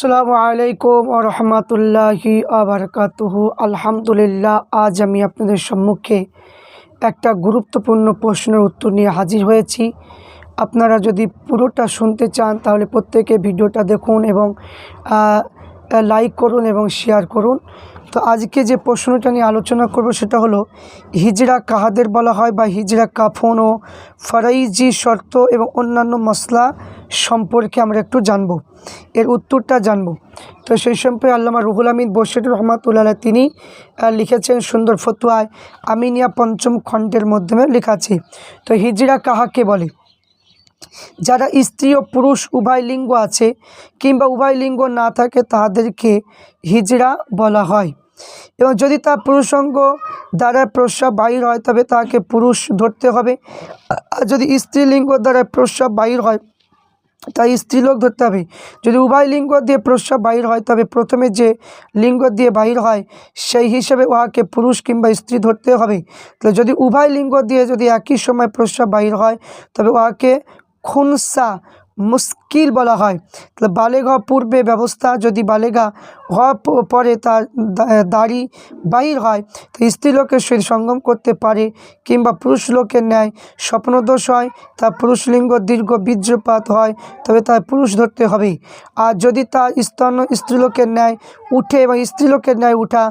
আসসালামু আলাইকুম ও রহমতুল্লাহি আবরকাতুহ আলহামদুলিল্লাহ, আজ আমি আপনাদের সম্মুখে একটা গুরুত্বপূর্ণ প্রশ্নের উত্তর নিয়ে হাজির হয়েছি। আপনারা যদি পুরোটা শুনতে চান, তাহলে প্রত্যেকে ভিডিওটা দেখুন এবং লাইক করুন এবং শেয়ার করুন। তো আজকে যে প্রশ্নটা নিয়ে আলোচনা করব, সেটা হলো হিজড়া কাহাদের বলা হয় বা হিজড়া কাফন ও ফরাইজি শর্ত এবং অন্যান্য মশলা সম্পর্কে আমরা একটু জানব। এর উত্তরটা জানব। তো সেই সম্পর্কে আল্লামা রুহুল আমিন বশির রহমাতুল্লাহ তিনি লিখেছেন সুন্দর ফতুয়ায় আমিনিয়া পঞ্চম খণ্ডের মাধ্যমে লেখা আছে। তো হিজড়া কাহাকে বলে? যারা স্ত্রী ও পুরুষ উভয় লিঙ্গ আছে কিংবা উভয় লিঙ্গ না থাকে তাদেরকে হিজড়া বলা হয়। এবং যদি তা পুরুষঙ্গ দ্বারা প্রস্রাব বাহির হয় তবে তাকে পুরুষ ধরতে হবে। আর যদি স্ত্রীলিঙ্গ দ্বারা প্রস্রাব বাহির হয় তাই স্ত্রীলোক ধরতে হবে। যদি উভয় লিঙ্গ দিয়ে প্রস্রাব বাহির হয়, তবে প্রথমে যে লিঙ্গ দিয়ে বাহির হয়, সেই হিসেবে উহাকে পুরুষ কিংবা স্ত্রী ধরতে হবে। তাহলে যদি উভয় লিঙ্গ দিয়ে যদি একই সময় প্রস্রাব বাহির হয়, তবে উহাকে খুনসা মুশকিল বলা হয়। তাহলে বালেগ পূর্বে ব্যবস্থা যদি বালেগা প- পরে তার দাড়ি বাহির হয়, তো স্ত্রী লোকের সহিত সঙ্গম করতে পারে কিংবা পুরুষ লোকের ন্যায় স্বপ্নদোষ হয় তা পুরুষ লিঙ্গ দীর্ঘ বীর্যপাত হয়, তবে তার পুরুষ ধরতে হবে। আর যদি তার স্তন স্ত্রীলোকের ন্যায় উঠে এবং স্ত্রীলোকের ন্যায় উঠা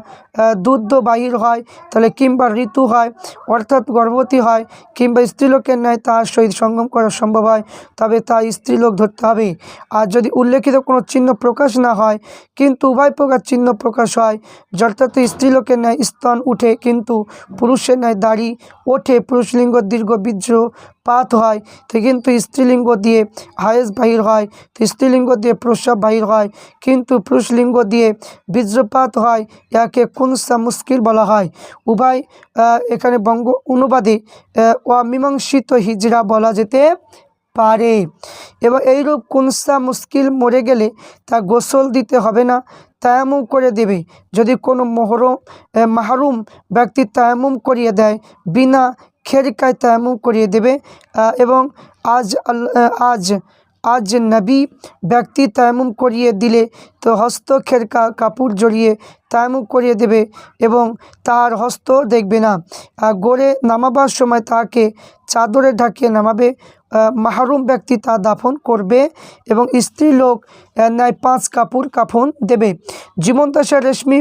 দুধ বাহির হয়, তাহলে কিংবা ঋতু হয়, অর্থাৎ গর্ভবতী হয়, কিংবা স্ত্রীলোকের ন্যায় তার সহিত সঙ্গম করা সম্ভব হয়, তবে তা স্ত্রীলোক ধরতে হবে আর যদি উল্লেখিত কোনো চিহ্ন প্রকাশ না হয়, কিন্তু উভয় প্রকার চিহ্ন প্রকাশ হয় অর্থাৎ স্ত্রীলোকের ন্যায় স্তন উঠে, কিন্তু পুরুষের ন্যায় দাড়ি ওঠে, পুরুষলিঙ্গ দীর্ঘ বীর্য পাত হয়, তো কিন্তু স্ত্রীলিঙ্গ দিয়ে হায়েস বাহির হয়, তো স্ত্রীলিঙ্গ দিয়ে প্রস্রাব বাহির হয়, কিন্তু পুরুষলিঙ্গ দিয়ে বীর্যপাত হয় ইয়াকে কুনসা মুশকিল বলা হয়। উভয় এখানে বঙ্গ অনুবাদে অমীমাংসিত হিজড়া বলা যেতে পারে। এবং এইরূপ কুনসা মুশকিল মরে গেলে তা গোসল দিতে হবে না, তায়ামুম করে দেবে। যদি কোনো মহরম মাহরুম ব্যক্তি তায়ামুম করিয়ে দেয়, বিনা খেরকায় তায়ামুম করিয়ে দেবে এবং আজ আজ আজ নবী ব্যক্তি তায়ামুম করিয়ে দিলে তো হস্তক্ষের কাপড় জড়িয়ে তায়ামুম করিয়ে দেবে এবং তার হস্ত দেখবে না। গড়ে নামাবার সময় তাকে চাদরে ঢাকিয়ে নামাবে। মাহরুম ব্যক্তি তা দাফন করবে এবং স্ত্রী লোক ন্যায় পাঁচ কাপড় কাফন দেবে। জীবনদশা রেশমি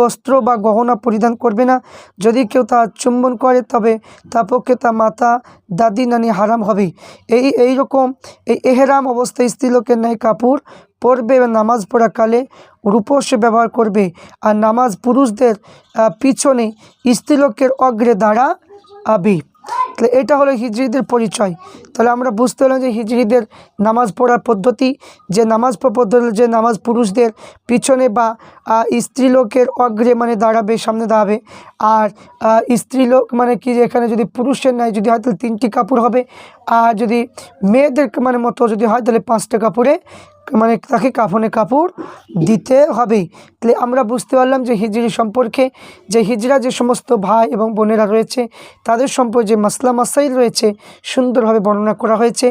বস্ত্র বা গহনা পরিধান করবে না। যদি কেউ তা চুম্বন করে, তবে তা পক্ষে তা মাতা, দাদি, নানি হারাম হবে এই এই রকম, এই এহেরাম অবস্থায় স্ত্রীলোকের ন্যায় কাপড় পরবে এবং নামাজ পড়াকালে রূপস্য ব্যবহার করবে। আর নামাজ পুরুষদের পিছনে স্ত্রীলোকের অগ্রে দাঁড়া আবি তাহলে এটা হলো হিজড়িদের পরিচয়। তাহলে আমরা বুঝতে হলাম যে হিজড়িদের নামাজ পড়ার পদ্ধতি, যে নামাজ পদ্ধতি, যে নামাজ পুরুষদের পিছনে বা স্ত্রীলোকের অগ্রে মানে দাঁড়াবে, সামনে দাঁড়াবে। আর স্ত্রীলোক মানে কি এখানে যদি পুরুষের নাই, যদি হয় তাহলে তিনটি কাপড় হবে। আর যদি মেয়েদের মানে মতো যদি হয় তাহলে পাঁচটা কাপড়ে মানে তাকে কাফনে কাপড় দিতে হবে। তাহলে আমরা বুঝতে পারলাম যে হিজড়ি সম্পর্কে, যে হিজড়া যে সমস্ত ভাই এবং বোনেরা রয়েছে, তাদের সম্পর্কে যে মাসলা মাসাইল রয়েছে, সুন্দরভাবে বর্ণনা করা হয়েছে।